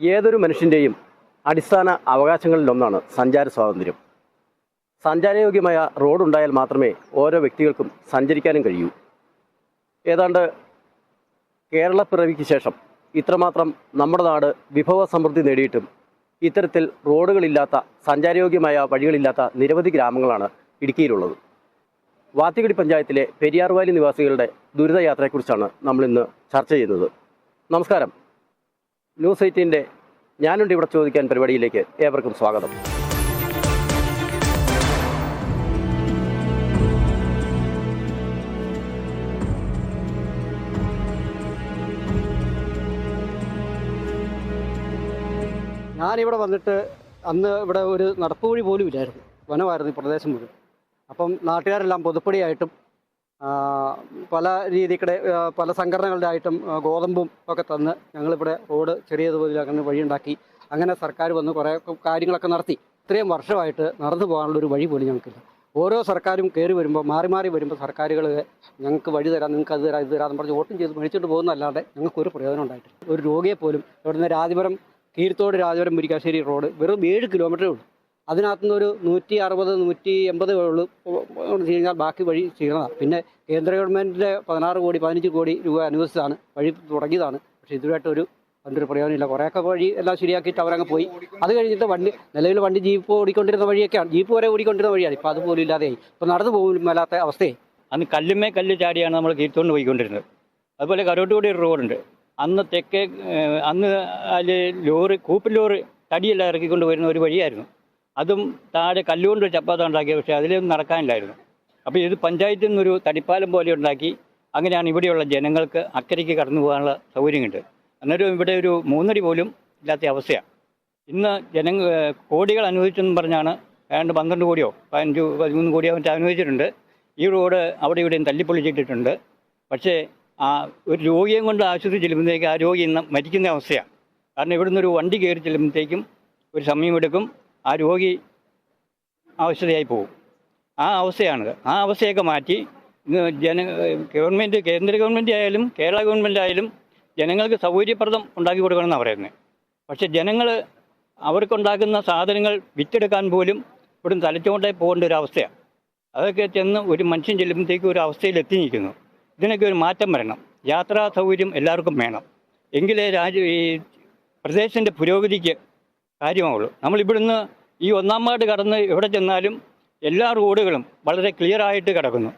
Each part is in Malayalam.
ഏതൊരു മനുഷ്യന്റെയും അടിസ്ഥാന അവകാശങ്ങളിലൊന്നാണ് സഞ്ചാര സ്വാതന്ത്ര്യം. സഞ്ചാരയോഗ്യമായ റോഡുണ്ടായാൽ മാത്രമേ ഓരോ വ്യക്തികൾക്കും സഞ്ചരിക്കാനും കഴിയൂ. ഏതാണ്ട് കേരളപ്പിറവിക്ക് ശേഷം ഇത്രമാത്രം നമ്മുടെ നാട് വിഭവ സമൃദ്ധി നേടിയിട്ടും ഇത്തരത്തിൽ റോഡുകളില്ലാത്ത സഞ്ചാരയോഗ്യമായ വഴികളില്ലാത്ത നിരവധി ഗ്രാമങ്ങളാണ് ഇടുക്കിയിലുള്ളത്. വാത്തിക്കുടി പഞ്ചായത്തിലെ പെരിയാർവാലി നിവാസികളുടെ ദുരിതയാത്രയെക്കുറിച്ചാണ് നമ്മളിന്ന് ചർച്ച ചെയ്യുന്നത്. നമസ്കാരം. ന്യൂസ് എയ്റ്റീന്റെ ഞാനുണ്ട് ഇവിടെ ചോദിക്കാൻ പരിപാടിയിലേക്ക് ഏവർക്കും സ്വാഗതം. ഞാനിവിടെ വന്നിട്ട് അന്ന് ഇവിടെ ഒരു നടപ്പുവഴി പോലും ഇല്ലായിരുന്നു. വനമായിരുന്നു ഈ പ്രദേശം മുഴുവൻ. അപ്പം നാട്ടുകാരെല്ലാം പൊതുപ്പടിയായിട്ടും പല രീതിക്കടെ പല സംഘടനകളുടെ ആയിട്ടും ഗോതമ്പും ഒക്കെ തന്ന് ഞങ്ങളിവിടെ റോഡ് ചെറിയതുപോലെ അങ്ങനെ വഴിയുണ്ടാക്കി അങ്ങനെ സർക്കാർ വന്ന് കുറേ കാര്യങ്ങളൊക്കെ നടത്തി. ഇത്രയും വർഷമായിട്ട് നടന്നു പോകാനുള്ള ഒരു വഴി പോലും ഞങ്ങൾക്കില്ല. ഓരോ സർക്കാരും കയറി വരുമ്പോൾ മാറി മാറി വരുമ്പോൾ സർക്കാരുകൾ ഞങ്ങൾക്ക് വഴി തരാം നിങ്ങൾക്ക് അത് തരാം ഇത് തരാമെന്ന് പറഞ്ഞ് വോട്ടും ചെയ്ത് മേടിച്ചിട്ട് പോകുന്നതല്ലാതെ ഞങ്ങൾക്കൊരു പ്രയോജനം ഉണ്ടായിട്ടില്ല. ഒരു രോഗിയെ പോലും ഇവിടുന്ന് രാജപുരം കീരത്തോട് രാജപുരം മുരിക്കാശ്ശേരി റോഡ് വെറും ഏഴ് കിലോമീറ്ററേ ഉള്ളൂ. അതിനകത്തുനിന്ന് ഒരു നൂറ്റി അറുപത് നൂറ്റി എൺപത് കഴിഞ്ഞാൽ ബാക്കി വഴി ചെയ്യണതാണ്. പിന്നെ കേന്ദ്ര ഗവൺമെന്റിന്റെ പതിനാറ് കോടി പതിനഞ്ച് കോടി രൂപ അനുവദിച്ചതാണ്. വഴി തുടങ്ങിയതാണ്. പക്ഷേ ഇതുമായിട്ട് ഒരു അതിന്റെ ഒരു പ്രയോജനമില്ല. കുറേയൊക്കെ വഴി എല്ലാം ശരിയാക്കിയിട്ട് അവരങ്ങ് പോയി. അത് കഴിഞ്ഞിട്ട് വണ്ടി നിലവിൽ വണ്ടി ജീപ്പ് ഓടിക്കൊണ്ടിരുന്ന വഴിയൊക്കെയാണ്. ജീപ്പ് വരെ ഓടിക്കൊണ്ടിരുന്ന വഴിയാണ്. ഇപ്പോൾ അതുപോലും ഇല്ലാതെയായി. ഇപ്പോൾ നടന്നു പോകും മേലാത്ത അവസ്ഥയായി. അന്ന് കല്ലുമേ കല്ല് ചാടിയാണ് നമ്മൾ കീഴ്ത്തോണ്ട് പോയിക്കൊണ്ടിരുന്നത്. അതുപോലെ കരോട്ടുകൂടി ഒരു റോഡുണ്ട്. അന്ന് തെക്കേ അന്ന് അതിൽ ലോറി കൂപ്പിൽ ലോറി തടിയെല്ലാം ഇറക്കിക്കൊണ്ട് വരുന്ന ഒരു വഴിയായിരുന്നു. അതും താഴെ കല്ലുകൊണ്ട് ചപ്പാത്ത ഉണ്ടാക്കിയ പക്ഷേ അതിലൊന്നും നടക്കാനില്ലായിരുന്നു. അപ്പോൾ ഇത് പഞ്ചായത്തിൽ നിന്നൊരു തടിപ്പാലം പോലെ ഉണ്ടാക്കി അങ്ങനെയാണ് ഇവിടെയുള്ള ജനങ്ങൾക്ക് അക്കരയ്ക്ക് കടന്നു പോകാനുള്ള സൗകര്യമുണ്ട്. അന്നേരം ഇവിടെ ഒരു മൂന്നടി പോലും ഇല്ലാത്ത അവസ്ഥയാണ് ഇന്ന് ജനങ്ങൾ കോടികൾ അനുവദിച്ചെന്ന് പറഞ്ഞാണ് ഏതാണ്ട് പന്ത്രണ്ട് കോടിയോ പതിനഞ്ച് പതിമൂന്ന് കോടിയോ മറ്റോ അനുവദിച്ചിട്ടുണ്ട്. ഈ റോഡ് അവിടെ ഇവിടെയും തല്ലിപ്പൊളിച്ചിട്ടിട്ടുണ്ട്. പക്ഷേ ആ ഒരു രോഗിയെ കൊണ്ട് ആശുപത്രി ചെല്ലുമ്പോഴത്തേക്ക് ആ രോഗി ഇന്ന് മരിക്കുന്ന അവസ്ഥയാണ് കാരണം ഇവിടുന്ന് ഒരു വണ്ടി കയറി ചെല്ലുമ്പോഴത്തേക്കും ഒരു സമയമെടുക്കും. ആ രോഗി അവശതയായി പോകും. ആ അവസ്ഥയാണ്. ആ അവസ്ഥയൊക്കെ മാറ്റി ജന ഗവൺമെന്റ് കേന്ദ്ര ഗവൺമെന്റ് ആയാലും കേരള ഗവൺമെന്റ് ആയാലും ജനങ്ങൾക്ക് സൗകര്യപ്രദം ഉണ്ടാക്കി കൊടുക്കണമെന്നാണ് പറയുന്നത് പക്ഷെ ജനങ്ങൾ അവർക്കുണ്ടാക്കുന്ന സാധനങ്ങൾ വിറ്റെടുക്കാൻ പോലും ഇവിടുന്ന് തലച്ചോണ്ടേ പോകേണ്ട ഒരു അവസ്ഥയാണ്. അതൊക്കെ ചെന്ന് ഒരു മനുഷ്യൻ ചെല്ലുമ്പോഴത്തേക്കും ഒരു അവസ്ഥയിൽ എത്തി നിൽക്കുന്നു ഇതിനൊക്കെ ഒരു മാറ്റം വരണം. യാത്രാ സൗകര്യം എല്ലാവർക്കും വേണം. എങ്കിലേ രാജ്യ ഈ പ്രദേശത്തിന്റെ പുരോഗതിക്ക് കാര്യമാവുള്ളൂ നമ്മൾ ഇവിടുന്ന് ഈ ഒന്നാം വാർഡ് കടന്ന് എവിടെ ചെന്നാലും എല്ലാ റോഡുകളും വളരെ ക്ലിയർ ആയിട്ട് കിടക്കുന്നു.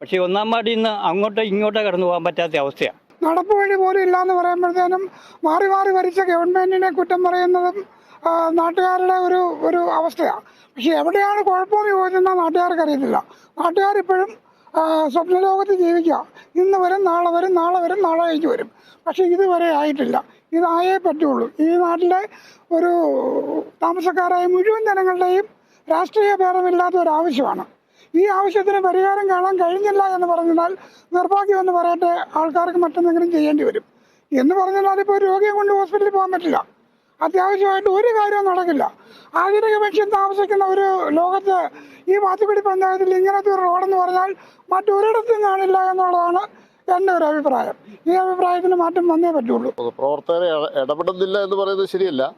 പക്ഷേ ഒന്നാം വാർഡിൽ നിന്ന് അങ്ങോട്ടോ ഇങ്ങോട്ടോ കടന്നു പോകാൻ പറ്റാത്ത അവസ്ഥയാണ് നടപ്പ് വഴി പോലും ഇല്ലാന്ന് പറയുമ്പോഴത്തേനും മാറി മാറി ഭരിച്ച ഗവൺമെന്റിനെ കുറ്റം പറയുന്നതും നാട്ടുകാരുടെ ഒരു ഒരു അവസ്ഥയാണ് പക്ഷെ എവിടെയാണ് കുഴപ്പമെന്ന് ചോദിച്ചെന്നാൽ നാട്ടുകാർക്ക് അറിയത്തില്ല. നാട്ടുകാരിപ്പോഴും സ്വപ്നലോകത്ത് ജീവിക്കുക. ഇന്ന് വരും നാളെ വരും നാളെ വരും നാളെ കഴിഞ്ഞ് വരും. പക്ഷെ ഇതുവരെ ആയിട്ടില്ല. ഇതായേ പറ്റുള്ളൂ. ഈ നാട്ടിലെ ഒരു താമസക്കാരായ മുഴുവൻ ജനങ്ങളുടെയും രാഷ്ട്രീയ ഭേദമില്ലാത്ത ഒരു ആവശ്യമാണ്. ഈ ആവശ്യത്തിന് പരിഹാരം കാണാൻ കഴിഞ്ഞില്ല എന്ന് പറഞ്ഞാൽ നിർഭാഗ്യം എന്ന് പറയട്ടെ ആൾക്കാർക്ക് മറ്റെന്തെങ്കിലും ചെയ്യേണ്ടി വരും. എന്ന് പറഞ്ഞാൽ ഇപ്പോൾ രോഗിയെ കൊണ്ട് ഹോസ്പിറ്റലിൽ പോകാൻ പറ്റില്ല. അത്യാവശ്യമായിട്ട് ഒരു കാര്യവും നടക്കില്ല. ആധുനിക മനുഷ്യൻ താമസിക്കുന്ന ഒരു ലോകത്ത് ഈ വാത്തുക്കുടി പഞ്ചായത്തിൽ ഇങ്ങനത്തെ ഒരു റോഡെന്ന് പറഞ്ഞാൽ മറ്റൊരിടത്തും കാണില്ല എന്നുള്ളതാണ് എന്റെ ഒരു അഭിപ്രായം. ഈ അഭിപ്രായത്തിന് മാറ്റം വന്നേ പറ്റുള്ളൂ. പൊതുപ്രവർത്തകരെ ഇട- ഇടപെടുന്നില്ല എന്ന് പറയുന്നത് ശരിയല്ല.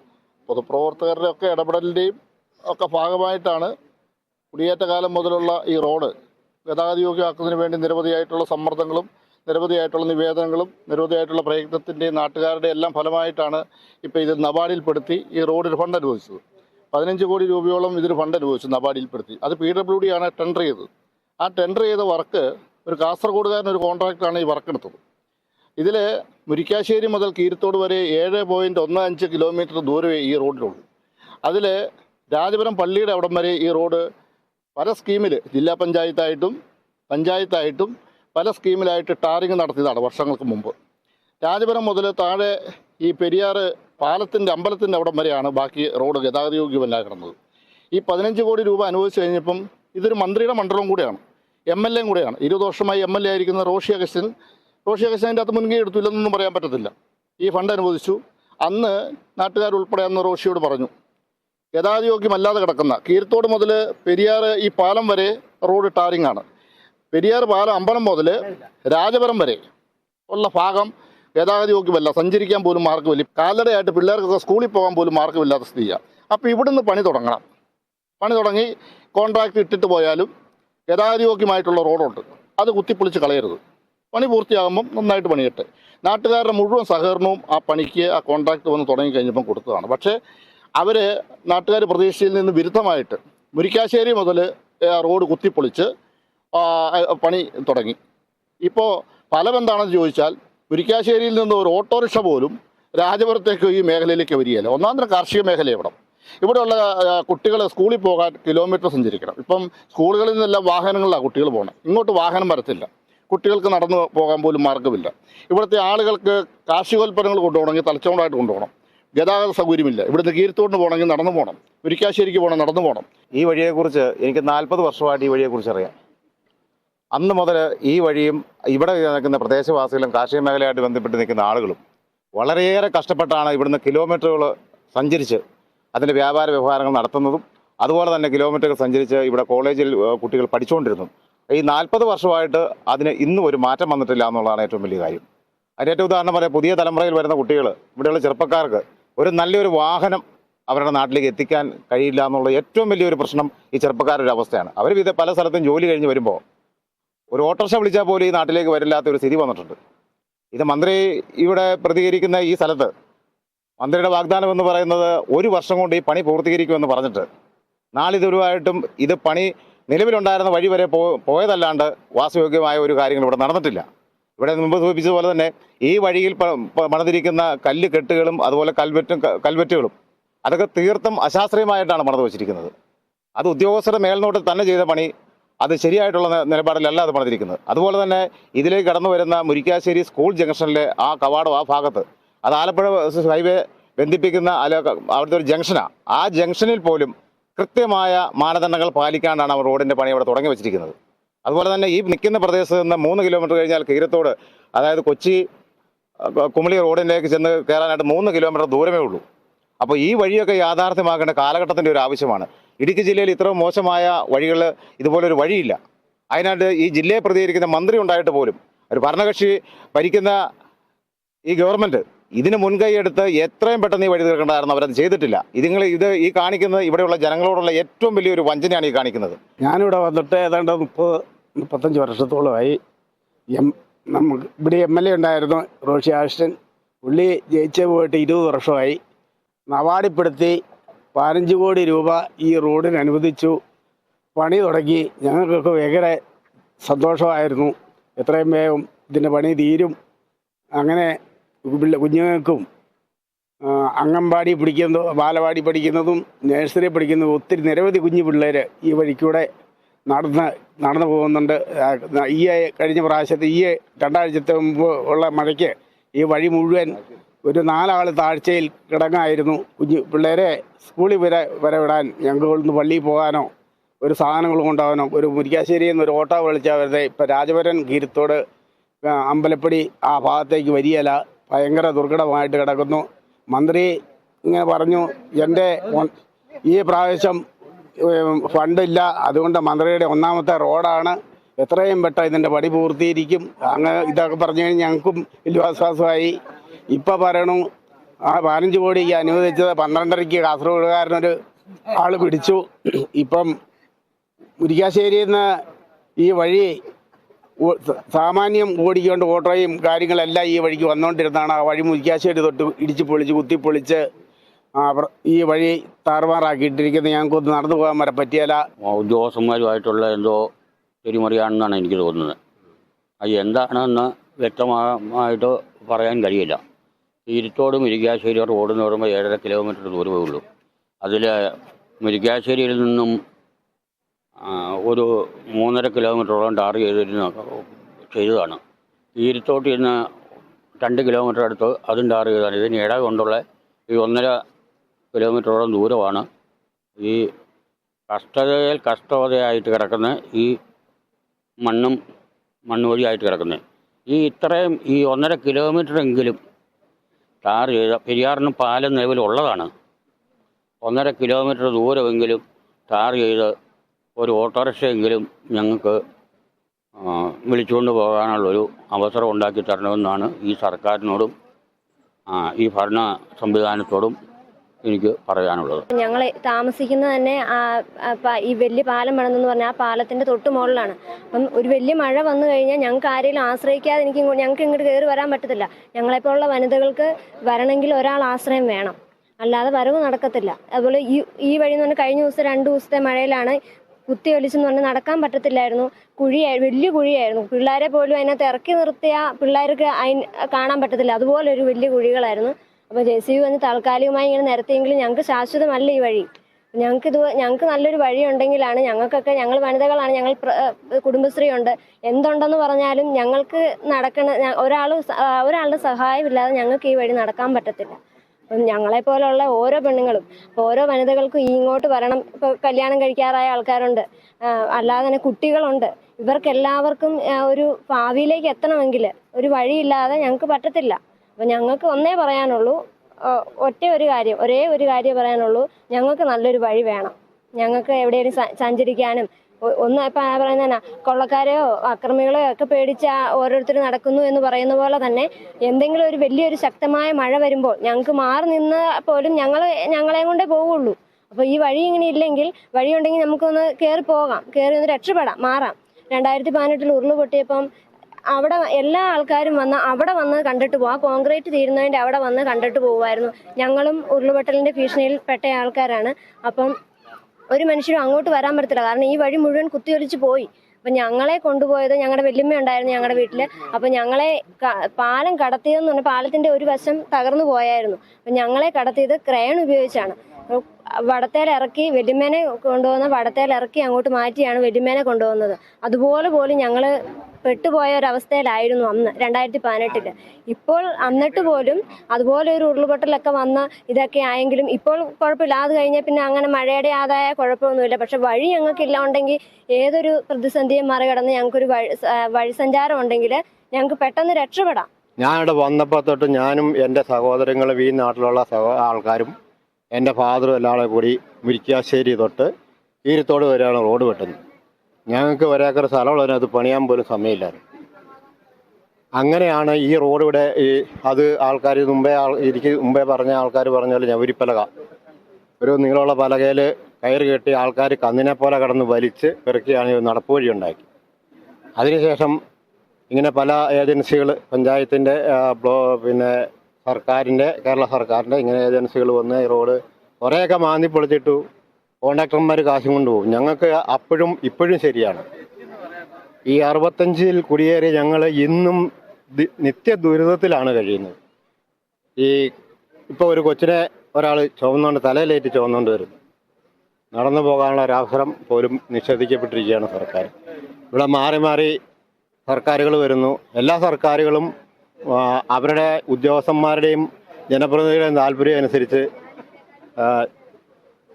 പൊതുപ്രവർത്തകരുടെ ഒക്കെ ഇടപെടലിന്റെയും ഒക്കെ ഭാഗമായിട്ടാണ് കുടിയേറ്റ കാലം മുതലുള്ള ഈ റോഡ് ഗതാഗതയോഗ്യമാക്കുന്നതിന് വേണ്ടി നിരവധിയായിട്ടുള്ള സമ്മർദ്ദങ്ങളും നിരവധിയായിട്ടുള്ള നിവേദനങ്ങളും നിരവധിയായിട്ടുള്ള പ്രയത്നത്തിന്റെയും നാട്ടുകാരുടെ എല്ലാം ഫലമായിട്ടാണ് ഇപ്പോൾ ഇത് നബാർഡിൽപ്പെടുത്തി ഈ റോഡിന് ഫണ്ട് അനുവദിച്ചത്. പതിനഞ്ച് കോടി രൂപയോളം ഇതിന് ഫണ്ട് അനുവദിച്ചു നബാർഡിൽപ്പെടുത്തി. അത് പി ഡബ്ല്യു ഡി ആണ് ടെൻഡർ ചെയ്തത്. ആ ടെൻഡർ ചെയ്ത വർക്ക് ഒരു കാസർഗോഡുകാരൻ ഒരു കോൺട്രാക്റ്റാണ് ഈ വർക്കെടുത്തത് ഇതിൽ മുരിക്കാശ്ശേരി മുതൽ കീരത്തോട് വരെ ഏഴ് പോയിന്റ് ഒന്ന് അഞ്ച് കിലോമീറ്റർ ദൂരമേ ഈ റോഡിലുള്ളൂ. അതിൽ രാജപുരം പള്ളിയുടെ അവിടം വരെ ഈ റോഡ് പല സ്കീമിൽ ജില്ലാ പഞ്ചായത്തായിട്ടും പഞ്ചായത്തായിട്ടും പല സ്കീമിലായിട്ട് ടാറിങ് നടത്തിയതാണ് വർഷങ്ങൾക്ക് മുമ്പ്. രാജപുരം മുതൽ താഴെ ഈ പെരിയാർ പാലത്തിന്റെ അമ്പലത്തിന്റെ അവിടം വരെയാണ് ബാക്കി റോഡ് ഗതാഗത ഗതാഗതയോഗ്യമല്ല കിടന്നത്. ഈ പതിനഞ്ച് കോടി രൂപ അനുവദിച്ചു കഴിഞ്ഞപ്പം ഇതൊരു മന്ത്രിയുടെ മണ്ഡലം കൂടെയാണ്. എം എൽ എയും കൂടെയാണ്. ഇരുപത് വർഷമായി എം എൽ എ ആയിരിക്കുന്ന റോഷി അഗസ്റ്റിൻ. റോഷി അഗസ്റ്റിൻ അതിന്റെ അകത്ത് മുൻകൈ എടുത്തില്ലെന്നൊന്നും പറയാൻ പറ്റത്തില്ല. ഈ ഫണ്ട് അനുവദിച്ചു. അന്ന് നാട്ടുകാരുൾപ്പെടെ അന്ന് റോഷിയോട് പറഞ്ഞു ഗതാഗതയോഗ്യമല്ലാതെ കിടക്കുന്ന കീർത്തോട് മുതൽ പെരിയാർ ഈ പാലം വരെ റോഡ് ടാറിംഗ് ആണ്. പെരിയാർ പാലം അമ്പലം മുതൽ രാജപുരം വരെ ഉള്ള ഭാഗം ഗതാഗതയോഗ്യമല്ല. സഞ്ചരിക്കാൻ പോലും മാർഗമില്ല. കാലടയായിട്ട് പിള്ളേർക്കൊക്കെ സ്കൂളിൽ പോകാൻ പോലും മാർഗമില്ലാത്ത സ്ഥിതിയാണ് അപ്പോൾ ഇവിടുന്ന് പണി തുടങ്ങണം. പണി തുടങ്ങി കോൺട്രാക്ട് ഇട്ടിട്ട് പോയാലും ഗതാഗത യോഗ്യമായിട്ടുള്ള റോഡുണ്ട്. അത് കുത്തിപ്പൊളിച്ച് കളയരുത്. പണി പൂർത്തിയാകുമ്പം നന്നായിട്ട് പണിയട്ടെ. നാട്ടുകാരുടെ മുഴുവൻ സഹകരണവും ആ പണിക്ക് ആ കോൺട്രാക്ട് വന്ന് തുടങ്ങി കഴിഞ്ഞപ്പം കൊടുത്തതാണ്. പക്ഷേ അവർ നാട്ടുകാർ പ്രതീക്ഷയിൽ നിന്ന് വിരുദ്ധമായിട്ട് മുരിക്കാശ്ശേരി മുതൽ റോഡ് കുത്തിപ്പൊളിച്ച് പണി തുടങ്ങി. ഇപ്പോൾ ഫലം എന്താണെന്ന് ചോദിച്ചാൽ മുരിക്കാശ്ശേരിയിൽ നിന്ന് ഒരു ഓട്ടോറിക്ഷ പോലും രാജപുരത്തേക്ക് ഈ മേഖലയിലേക്ക് വരികയില്ല. ഒന്നാം തരം കാർഷിക മേഖല ഇവിടെയുള്ള കുട്ടികൾ സ്കൂളിൽ പോകാൻ കിലോമീറ്റർ സഞ്ചരിക്കണം. ഇപ്പം സ്കൂളുകളിൽ നിന്നെല്ലാം വാഹനങ്ങളിലാണ് കുട്ടികൾ പോകണം ഇങ്ങോട്ട് വാഹനം വരത്തില്ല. കുട്ടികൾക്ക് നടന്നു പോകാൻ പോലും മാർഗമില്ല. ഇവിടുത്തെ ആളുകൾക്ക് കാർഷികോൽപ്പന്നങ്ങൾ കൊണ്ടുപോകണമെങ്കിൽ തലച്ചോറായിട്ട് കൊണ്ടുപോകണം. ഗതാഗത സൗകര്യമില്ല. ഇവിടുന്ന് കീരത്തോടിന് പോകണമെങ്കിൽ നടന്നു പോകണം. ഒരിക്കാശ്ശേരിക്ക് പോകണം നടന്നു പോകണം. ഈ വഴിയെക്കുറിച്ച് എനിക്ക് നാൽപ്പത് വർഷമായിട്ട് ഈ വഴിയെക്കുറിച്ച് അറിയാം. അന്ന് മുതൽ ഈ വഴിയും ഇവിടെ നിൽക്കുന്ന പ്രദേശവാസികളും കാർഷിക മേഖലയായിട്ട് ബന്ധപ്പെട്ട് നിൽക്കുന്ന ആളുകളും വളരെയേറെ കഷ്ടപ്പെട്ടാണ് ഇവിടുന്ന് കിലോമീറ്ററുകൾ സഞ്ചരിച്ച് അതിന്റെ വ്യാപാര വ്യവഹാരങ്ങൾ നടത്തുന്നതും അതുപോലെ തന്നെ കിലോമീറ്ററുകൾ സഞ്ചരിച്ച് ഇവിടെ കോളേജിൽ കുട്ടികൾ പഠിച്ചുകൊണ്ടിരുന്നു. ഈ നാൽപ്പത് വർഷമായിട്ട് അതിന് ഇന്നും ഒരു മാറ്റം വന്നിട്ടില്ല എന്നുള്ളതാണ് ഏറ്റവും വലിയ കാര്യം. അതിന്റെ ഏറ്റവും ഉദാഹരണം പറയാം പുതിയ തലമുറയിൽ വരുന്ന കുട്ടികൾ ഇവിടെയുള്ള ചെറുപ്പക്കാർക്ക് ഒരു നല്ലൊരു വാഹനം അവരുടെ നാട്ടിലേക്ക് എത്തിക്കാൻ കഴിയില്ല എന്നുള്ള ഏറ്റവും വലിയൊരു പ്രശ്നം ഈ ചെറുപ്പക്കാരുടെ അവസ്ഥയാണ്. അവർ വിധ പല സ്ഥലത്തും ജോലി കഴിഞ്ഞ് വരുമ്പോൾ ഒരു ഓട്ടോറിക്ഷ വിളിച്ചാൽ പോലും ഈ നാട്ടിലേക്ക് വരില്ലാത്ത ഒരു സ്ഥിതി വന്നിട്ടുണ്ട്. ഇത് മന്ത്രി ഇവിടെ പ്രതികരിക്കുന്ന ഈ സ്ഥലത്ത് മന്ത്രിയുടെ വാഗ്ദാനം എന്ന് പറയുന്നത് ഒരു വർഷം കൊണ്ട് ഈ പണി പൂർത്തീകരിക്കുമെന്ന് പറഞ്ഞിട്ട് നാളിതുരുവായിട്ടും ഇത് പണി നിലവിലുണ്ടായിരുന്ന വഴി വരെ പോ പോയതല്ലാണ്ട് വാസയോഗ്യമായ ഒരു കാര്യങ്ങൾ ഇവിടെ നടന്നിട്ടില്ല. ഇവിടെ മുമ്പ് സൂചിപ്പിച്ചതുപോലെ തന്നെ ഈ വഴിയിൽ മണതിരിക്കുന്ന കല്ല് കെട്ടുകളും അതുപോലെ കൽവെറ്റും കൽവെറ്റുകളും അതൊക്കെ തീർത്തും അശാസ്ത്രീയമായിട്ടാണ് പണിത് വെച്ചിരിക്കുന്നത്. അത് ഉദ്യോഗസ്ഥരുടെ മേൽനോട്ടത്തിൽ തന്നെ ചെയ്ത പണി അത് ശരിയായിട്ടുള്ള നിലപാടിലല്ല അത് പണിതിരിക്കുന്നത്. അതുപോലെ തന്നെ ഇതിലേക്ക് കടന്നു വരുന്ന മുരിക്കാശ്ശേരി സ്കൂൾ ജംഗ്ഷനിലെ ആ കവാടം ആ ഭാഗത്ത് അത് ആലപ്പുഴ ഹൈവേ ബന്ധിപ്പിക്കുന്ന അല്ല അവിടുത്തെ ഒരു ജംഗ്ഷനാണ് ആ. ജംഗ്ഷനിൽ പോലും കൃത്യമായ മാനദണ്ഡങ്ങൾ പാലിക്കാണ്ടാണ് അവർ റോഡിന്റെ പണി അവിടെ തുടങ്ങി വെച്ചിരിക്കുന്നത്. അതുപോലെ തന്നെ ഈ നിൽക്കുന്ന പ്രദേശത്ത് നിന്ന് മൂന്ന് കിലോമീറ്റർ കഴിഞ്ഞാൽ കീരത്തോട് അതായത് കൊച്ചി കുമളി റോഡിലേക്ക് ചെന്ന് കയറാനായിട്ട് മൂന്ന് കിലോമീറ്റർ ദൂരമേ ഉള്ളൂ. അപ്പോൾ ഈ വഴിയൊക്കെ യാഥാർത്ഥ്യമാക്കേണ്ട കാലഘട്ടത്തിന്റെ ഒരു ആവശ്യമാണ്. ഇടുക്കി ജില്ലയിൽ ഇത്ര മോശമായ വഴികൾ ഇതുപോലൊരു വഴിയില്ല. അതിനായിട്ട് ഈ ജില്ലയെ പ്രതികരിക്കുന്ന മന്ത്രി ഉണ്ടായിട്ട് പോലും ഒരു ഭരണകക്ഷി ഭരിക്കുന്ന ഈ ഗവൺമെന്റ് ഇതിന് മുൻകൈ എടുത്ത് എത്രയും പെട്ടെന്ന് ഈ വഴി തീർക്കേണ്ടതായിരുന്നു. അവരത് ചെയ്തിട്ടില്ല. ഇതിങ്ങൾ ഇത് ഈ കാണിക്കുന്നത് ഇവിടെയുള്ള ജനങ്ങളോടുള്ള ഏറ്റവും വലിയൊരു വഞ്ചനയാണ് ഈ കാണിക്കുന്നത്. ഞാനിവിടെ വന്നിട്ട് ഏതാണ്ട് മുപ്പത് മുപ്പത്തഞ്ച് വർഷത്തോളമായി എം നമുക്ക് ഇവിടെ എം എൽ എ ഉണ്ടായിരുന്നു റോഷി ആഷ്ടൻ. പുള്ളി ജയിച്ച് പോയിട്ട് ഇരുപത് വർഷമായി. നവാടിപ്പെടുത്തി പതിനഞ്ച് കോടി രൂപ ഈ റോഡിന് അനുവദിച്ചു. പണി തുടങ്ങി. ഞങ്ങൾക്കൊക്കെ ഭയങ്കര സന്തോഷമായിരുന്നു. എത്രയും വേഗം ഇതിന്റെ പണി തീരും. അങ്ങനെ കുഞ്ഞുങ്ങൾക്കും അംഗൻവാടി പഠിക്കുന്ന ബാലവാടി പഠിക്കുന്നതും നഴ്സറി പഠിക്കുന്നതും ഒത്തിരി നിരവധി കുഞ്ഞു പിള്ളേർ ഈ വഴിക്കൂടെ നടന്ന് നടന്നു പോകുന്നുണ്ട്. ഈ കഴിഞ്ഞ പ്രാവശ്യത്തെ ഈ രണ്ടാഴ്ചത്തെ മുമ്പ് ഉള്ള മഴയ്ക്ക് ഈ വഴി മുഴുവൻ ഒരു നാലാൾ താഴ്ചയിൽ കിടങ്ങായിരുന്നു. കുഞ്ഞു പിള്ളേരെ സ്കൂളിൽ വരെ വരെ വിടാൻ ഞങ്ങളിൽ നിന്ന് പള്ളിയിൽ പോകാനോ ഒരു സാധനങ്ങൾ കൊണ്ടുപോകാനോ ഒരു മുരിക്കാശ്ശേരിയിൽ നിന്ന് ഒരു ഓട്ടോ വിളിച്ചാൽ വെറുതെ ഇപ്പം രാജപുരൻ ഗീരത്തോട് അമ്പലപ്പടി ആ ഭാഗത്തേക്ക് വരികയില്ല. ഭയങ്കര ദുർഘടമായിട്ട് കിടക്കുന്നു. മന്ത്രി ഇങ്ങനെ പറഞ്ഞു എന്റെ ഈ പ്രാവശ്യം ഫണ്ടില്ല അതുകൊണ്ട് മന്ത്രിയുടെ ഒന്നാമത്തെ റോഡാണ്. എത്രയും പെട്ടെന്ന് ഇതിന്റെ പടി പൂർത്തീകരിക്കും. അങ്ങനെ ഇതൊക്കെ പറഞ്ഞു കഴിഞ്ഞാൽ ഞങ്ങൾക്കും വിശ്വാസമായി ഇപ്പം പറയണു ആ പതിനഞ്ച് കോടിക്ക് അനുവദിച്ചത് പന്ത്രണ്ടരയ്ക്ക് കാസർഗോഡുകാരനൊരു ആൾ പിടിച്ചു. ഇപ്പം മുരിക്കാശ്ശേരിയിൽ നിന്ന് ഈ വഴി സാമാന്യം ഓടിക്കൊണ്ട് ഓട്ടോയും കാര്യങ്ങളെല്ലാം ഈ വഴിക്ക് വന്നുകൊണ്ടിരുന്നാണ് ആ വഴി മുരിക്കാശ്ശേരി തൊട്ട് ഇടിച്ച് പൊളിച്ച് കുത്തിപ്പൊളിച്ച് പൊളിച്ച് ഈ വഴി താറുമാറാക്കിയിട്ടിരിക്കുന്ന ഞങ്ങൾക്കൊന്ന് നടന്നു പോകാൻ വരെ പറ്റിയല്ല ഉദ്യോഗസ്ഥന്മാരുമായിട്ടുള്ള എന്തോ പെരുമറിയാണെന്നാണ് എനിക്ക് തോന്നുന്നത്. അത് എന്താണെന്ന് വ്യക്തമായിട്ട് പറയാൻ കഴിയില്ല. തിരുത്തോട് മുരിക്കാശ്ശേരി റോഡ് എന്ന് ഏഴര കിലോമീറ്റർ ദൂരമേ ഉള്ളൂ. അതിൽ മുരിക്കാശ്ശേരിയിൽ നിന്നും ഒരു മൂന്നര കിലോമീറ്ററോളം ടാർ ചെയ്തിരുന്ന ചെയ്തതാണ്. തീരത്തോട്ട് ഇന്ന് രണ്ട് കിലോമീറ്റർ അടുത്ത് അതും ടാർ ചെയ്തതാണ് ഇതിന് ഇട കൊണ്ടുള്ള ഈ ഒന്നര കിലോമീറ്ററോളം ദൂരമാണ് ഈ കഷ്ടതയിൽ കഷ്ടതയായിട്ട് കിടക്കുന്ന ഈ മണ്ണും മണ്ണ് വഴിയായിട്ട് കിടക്കുന്നത് ഈ ഇത്രയും ഈ ഒന്നര കിലോമീറ്റർ എങ്കിലും ടാർ ചെയ്ത പെരിയാറിന് പാലം നിലവിലുള്ളതാണ്. ഒന്നര കിലോമീറ്റർ ദൂരമെങ്കിലും ടാർ ചെയ്ത് ഒരു ഓട്ടോറിക്ഷയെങ്കിലും ഞങ്ങൾക്ക് വിളിച്ചുകൊണ്ട് പോകാനുള്ളൊരു അവസരം ഉണ്ടാക്കി തരണമെന്നാണ് ഈ സർക്കാരിനോടും ഈ ഭരണ സംവിധാനത്തോടും എനിക്ക് പറയാനുള്ളത്. ഞങ്ങൾ താമസിക്കുന്നത് തന്നെ ഈ വലിയ പാലം പണിതെന്ന് പറഞ്ഞാൽ ആ പാലത്തിന്റെ തൊട്ട് മുകളിലാണ്. അപ്പം ഒരു വലിയ മഴ വന്നു കഴിഞ്ഞാൽ ഞങ്ങൾക്ക് ആരെങ്കിലും ആശ്രയിക്കാതെ എനിക്ക് ഞങ്ങൾക്ക് ഇങ്ങോട്ട് കയറി വരാൻ പറ്റത്തില്ല. ഞങ്ങളെപ്പോലുള്ള വനിതകൾക്ക് വരണമെങ്കിൽ ഒരാൾ ആശ്രയം വേണം. അല്ലാതെ വരവ് നടക്കത്തില്ല. അതുപോലെ ഈ ഈ വഴി എന്ന് പറഞ്ഞാൽ കഴിഞ്ഞ ദിവസം രണ്ട് ദിവസത്തെ മഴയിലാണ് കുത്തി ഒലിച്ചെന്ന് പറഞ്ഞാൽ നടക്കാൻ പറ്റത്തില്ലായിരുന്നു. കുഴിയായി വലിയ കുഴിയായിരുന്നു. പിള്ളേരെ പോലും അതിനകത്ത് ഇറക്കി നിർത്തിയ പിള്ളേർക്ക് അതിന് കാണാൻ പറ്റത്തില്ല. അതുപോലെ ഒരു വലിയ കുഴികളായിരുന്നു. അപ്പോൾ ജെ സി ബി വന്ന് താൽക്കാലികമായി ഇങ്ങനെ നിരത്തിയെങ്കിലും ഞങ്ങൾക്ക് ശാശ്വതമല്ല ഈ വഴി. ഞങ്ങൾക്ക് ഇത് ഞങ്ങൾക്ക് നല്ലൊരു വഴി ഉണ്ടെങ്കിലാണ് ഞങ്ങൾക്കൊക്കെ ഞങ്ങൾ വനിതകളാണ് ഞങ്ങൾ കുടുംബശ്രീ ഉണ്ട് എന്തുണ്ടെന്ന് പറഞ്ഞാലും ഞങ്ങൾക്ക് നടക്കണ ഒരാൾ ഒരാളുടെ സഹായമില്ലാതെ ഞങ്ങൾക്ക് ഈ വഴി നടക്കാൻ പറ്റത്തില്ല. അപ്പം ഞങ്ങളെ പോലുള്ള ഓരോ പെണ്ണുങ്ങളും ഓരോ വനിതകൾക്കും ഇങ്ങോട്ട് വരണം. ഇപ്പോൾ കല്യാണം കഴിക്കാറായ ആൾക്കാരുണ്ട്. അല്ലാതെ തന്നെ കുട്ടികളുണ്ട്. ഇവർക്കെല്ലാവർക്കും ഒരു ഭാവിയിലേക്ക് എത്തണമെങ്കിൽ ഒരു വഴിയില്ലാതെ ഞങ്ങൾക്ക് പറ്റത്തില്ല. അപ്പം ഞങ്ങൾക്ക് ഒന്നേ പറയാനുള്ളൂ ഒറ്റ ഒരു കാര്യം ഒരേ ഒരു കാര്യം പറയാനുള്ളൂ. ഞങ്ങൾക്ക് നല്ലൊരു വഴി വേണം. ഞങ്ങൾക്ക് എവിടെയെങ്കിലും സഞ്ചരിക്കാനും ഒന്ന് ഇപ്പം പറയുന്ന കൊള്ളക്കാരെയോ അക്രമികളെയോ ഒക്കെ പേടിച്ച് ഓരോരുത്തർ നടക്കുന്നു എന്ന് പറയുന്ന പോലെ തന്നെ എന്തെങ്കിലും ഒരു വലിയൊരു ശക്തമായ മഴ വരുമ്പോൾ ഞങ്ങൾക്ക് മാറി നിന്ന് പോലും ഞങ്ങൾ ഞങ്ങളെയും കൊണ്ടേ പോവുള്ളൂ. അപ്പോൾ ഈ വഴി ഇങ്ങനെ ഇല്ലെങ്കിൽ വഴിയുണ്ടെങ്കിൽ നമുക്കൊന്ന് കയറി പോകാം കയറി ഒന്ന് രക്ഷപ്പെടാം മാറാം. രണ്ടായിരത്തി പതിനെട്ടിൽ ഉരുൾ പൊട്ടിയപ്പം അവിടെ എല്ലാ ആൾക്കാരും വന്ന് അവിടെ വന്ന് കണ്ടിട്ട് പോകും ആ കോൺക്രീറ്റ് തീരുന്നതിന്റെ അവിടെ വന്ന് കണ്ടിട്ട് പോകുമായിരുന്നു ഞങ്ങളും ഉരുളുപൊട്ടലിന്റെ ഭീഷണിയിൽ പെട്ട ആൾക്കാരാണ്. അപ്പം ഒരു മനുഷ്യരും അങ്ങോട്ട് വരാൻ പറ്റത്തില്ല. കാരണം ഈ വഴി മുഴുവൻ കുത്തിയൊലിച്ച് പോയി. അപ്പം ഞങ്ങളെ കൊണ്ടുപോയത് ഞങ്ങളുടെ വല്യമ്മ ഉണ്ടായിരുന്നു ഞങ്ങളുടെ വീട്ടിൽ അപ്പം ഞങ്ങളെ പാലം കടത്തിയതെന്ന് പറഞ്ഞാൽ പാലത്തിന്റെ ഒരു വശം തകർന്നു പോയായിരുന്നു. അപ്പം ഞങ്ങളെ കടത്തിയത് ക്രയൺ ഉപയോഗിച്ചാണ്. ഇറക്കി വെല്ലുമേനെ കൊണ്ടുവന്ന് വടത്തേൽ ഇറക്കി അങ്ങോട്ട് മാറ്റിയാണ് വെല്ലുമേനെ കൊണ്ടുവന്നത്. അതുപോലെ പോലും ഞങ്ങൾ പെട്ടുപോയ ഒരവസ്ഥയിലായിരുന്നു അന്ന് രണ്ടായിരത്തി പതിനെട്ടിൽ. ഇപ്പോൾ എന്നിട്ട് പോലും അതുപോലെ ഒരു ഉരുൾപൊട്ടലൊക്കെ വന്ന് ഇതൊക്കെ ആയെങ്കിലും ഇപ്പോൾ കുഴപ്പമില്ല. അത് കഴിഞ്ഞാൽ പിന്നെ അങ്ങനെ മഴയുടെ ആദായ കുഴപ്പമൊന്നുമില്ല. പക്ഷെ വഴി ഞങ്ങൾക്ക് ഇല്ല ഉണ്ടെങ്കിൽ ഏതൊരു പ്രതിസന്ധിയും മറികടന്ന് ഞങ്ങൾക്കൊരു വഴി വഴി സഞ്ചാരം ഉണ്ടെങ്കിൽ ഞങ്ങൾക്ക് പെട്ടെന്ന് രക്ഷപ്പെടാം. ഞാനിവിടെ വന്നപ്പോൾ തൊട്ട് ഞാനും എന്റെ സഹോദരങ്ങളും ഈ നാട്ടിലുള്ള ആൾക്കാരും എന്റെ ഫാദറും എല്ലാം കൂടി മുരിക്കാശ്ശേരി തൊട്ട് ഈരത്തോട് വരെയാണ് റോഡ് വെട്ടുന്നത്. ഞങ്ങൾക്ക് ഒരേക്കർ സ്ഥലമുള്ളതിനകത്ത് പണിയാൻ പോലും സമയമില്ലായിരുന്നു. അങ്ങനെയാണ് ഈ റോഡ് ഇവിടെ ഈ അത് ആൾക്കാർ മുമ്പേ ആൾ എനിക്ക് മുമ്പേ പറഞ്ഞ ആൾക്കാർ പറഞ്ഞ പോലെ ഞവരിപ്പലക ഒരു നീളമുള്ള പലകയിൽ കയറ് കെട്ടി ആൾക്കാർ കന്നിനെ പോലെ കടന്ന് വലിച്ച് പെറുക്കിയാണ് ഈ നടപ്പ് വഴി ഉണ്ടാക്കി. അതിനുശേഷം ഇങ്ങനെ പല ഏജൻസികൾ പഞ്ചായത്തിന്റെ പിന്നെ സർക്കാരിന്റെ കേരള സർക്കാരിന്റെ ഇങ്ങനെ ഏജൻസികൾ വന്ന് ഈ റോഡ് കുറേയൊക്കെ മാന്തി പൊളിച്ചിട്ടു കോൺട്രാക്ടർമാർ കാശും കൊണ്ടുപോകും ഞങ്ങൾക്ക് അപ്പോഴും ഇപ്പോഴും ശരിയാണ്. ഈ അറുപത്തഞ്ചിൽ കുടിയേറി ഞങ്ങൾ ഇന്നും നിത്യ ദുരിതത്തിലാണ് കഴിയുന്നത്. ഈ ഇപ്പോൾ ഒരു കൊച്ചിനെ ഒരാൾ ചുവന്നുകൊണ്ട് തലയിലേറ്റ് ചുവന്നുകൊണ്ട് വരും നടന്നു പോകാനുള്ള ഒരവസരം പോലും നിഷേധിക്കപ്പെട്ടിരിക്കുകയാണ് സർക്കാർ ഇവിടെ മാറി മാറി സർക്കാരുകൾ വരുന്നു. എല്ലാ സർക്കാരുകളും അവരുടെ ഉദ്യോഗസ്ഥന്മാരുടെയും ജനപ്രതിനിധികളുടെയും താല്പര്യം അനുസരിച്ച്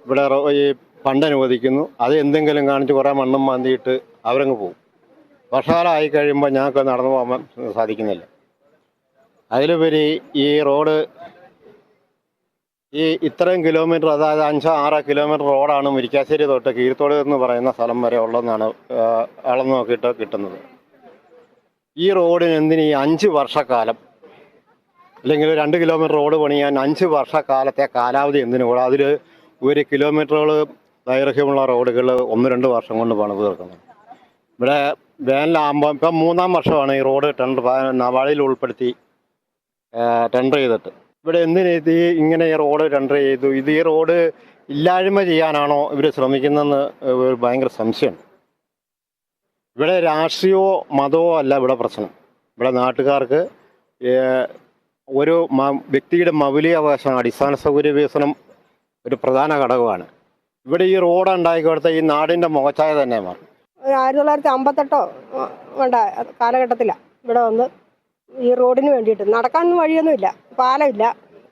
ഇവിടെ ഈ ഫണ്ട് അനുവദിക്കുന്നു. അത് എന്തെങ്കിലും കാണിച്ച് കുറേ മണ്ണും മാന്തിയിട്ട് അവരങ്ങ് പോകും. വർഷകാലം ആയി കഴിയുമ്പോൾ ഞങ്ങൾക്ക് നടന്നു പോകാൻ സാധിക്കുന്നില്ല. അതിലുപരി ഈ റോഡ് ഈ ഇത്രയും കിലോമീറ്റർ അതായത് അഞ്ചോ ആറോ കിലോമീറ്റർ റോഡാണ് മുരിക്കാശ്ശേരി തൊട്ട് കീഴ്ത്തോട് എന്ന് പറയുന്ന സ്ഥലം വരെ ഉള്ളതെന്നാണ് അളന്ന് നോക്കിയിട്ട് കിട്ടുന്നത്. ഈ റോഡിന് എന്തിന് ഈ അഞ്ച് വർഷക്കാലം? അല്ലെങ്കിൽ രണ്ട് കിലോമീറ്റർ റോഡ് പണിയാൻ അഞ്ച് വർഷക്കാലത്തെ കാലാവധി എന്തിനു കൂടെ? അതിൽ ഒരു കിലോമീറ്ററുകൾ ദൈർഘ്യമുള്ള റോഡുകൾ ഒന്ന് രണ്ട് വർഷം കൊണ്ട് പണിത് തീർക്കുന്നത്. ഇവിടെ വേനലാകുമ്പോൾ ഇപ്പം മൂന്നാം വർഷമാണ് ഈ റോഡ് ടെൻഡർ നവാളിയിൽ ഉൾപ്പെടുത്തി ടെൻഡർ ചെയ്തിട്ട്. ഇവിടെ എന്തിനു ഇത് ഇങ്ങനെ ഈ റോഡ് ടെൻഡർ ചെയ്തു? ഇത് ഈ റോഡ് ഇല്ലായ്മ ചെയ്യാനാണോ ഇവർ ശ്രമിക്കുന്നതെന്ന് ഭയങ്കര സംശയമുണ്ട്. ഇവിടെ രാഷ്ട്രീയമോ മതമോ അല്ല ഇവിടെ പ്രശ്നം. ഇവിടെ നാട്ടുകാർക്ക് ഒരു വ്യക്തിയുടെ മൗലികാവകാശമാണ് അടിസ്ഥാന സൗകര്യ വികസനം ഒരു പ്രധാന ഘടകമാണ്. ഇവിടെ ഈ റോഡ് ഉണ്ടാക്കി കൊടുത്ത ഈ നാടിന്റെ മുഖച്ചായ തന്നെ മാറും. ആയിരത്തി തൊള്ളായിരത്തി അമ്പത്തെട്ടോ വേണ്ട കാലഘട്ടത്തിലാണ് ഇവിടെ വന്ന് ഈ റോഡിന് വേണ്ടിയിട്ട്. നടക്കാൻ വഴിയൊന്നുമില്ല പാലമില്ല.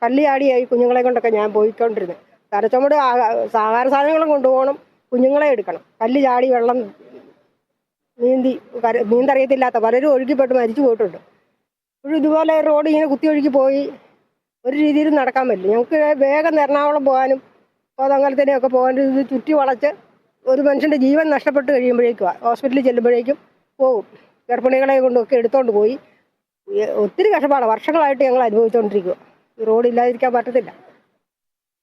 കല്ലിയാടിയായി കുഞ്ഞുങ്ങളെ കൊണ്ടൊക്കെ ഞാൻ പോയിക്കൊണ്ടിരുന്നത് തലച്ചുമട് ആഹാര സാധനങ്ങളും കൊണ്ടുപോകണം കുഞ്ഞുങ്ങളെ എടുക്കണം. കല്ല് ചാടി വെള്ളം നീന്തി നീന്തറിയത്തില്ലാത്ത പലരും ഒഴുകിപ്പെട്ട് മരിച്ചു പോയിട്ടുണ്ട്. ഇപ്പോഴും ഇതുപോലെ റോഡ് ഇങ്ങനെ കുത്തി ഒഴുകി പോയി. ഒരു രീതിയിൽ നടക്കാൻ പറ്റില്ല. ഞങ്ങൾക്ക് വേഗം എറണാകുളം പോകാനും കോതങ്കലത്തിനെയൊക്കെ പോകാൻ ഇത് ചുറ്റി വളച്ച് ഒരു മനുഷ്യന്റെ ജീവൻ നഷ്ടപ്പെട്ട് കഴിയുമ്പോഴേക്കും ഹോസ്പിറ്റലിൽ ചെല്ലുമ്പോഴേക്കും പോകും ഗർഭിണികളെ കൊണ്ടൊക്കെ എടുത്തോണ്ട് പോയി. ഒത്തിരി കഷ്ടപ്പാടാണ് വർഷങ്ങളായിട്ട് ഞങ്ങൾ അനുഭവിച്ചുകൊണ്ടിരിക്കുക ഈ റോഡ് ഇല്ലാതിരിക്കാൻ പറ്റത്തില്ല.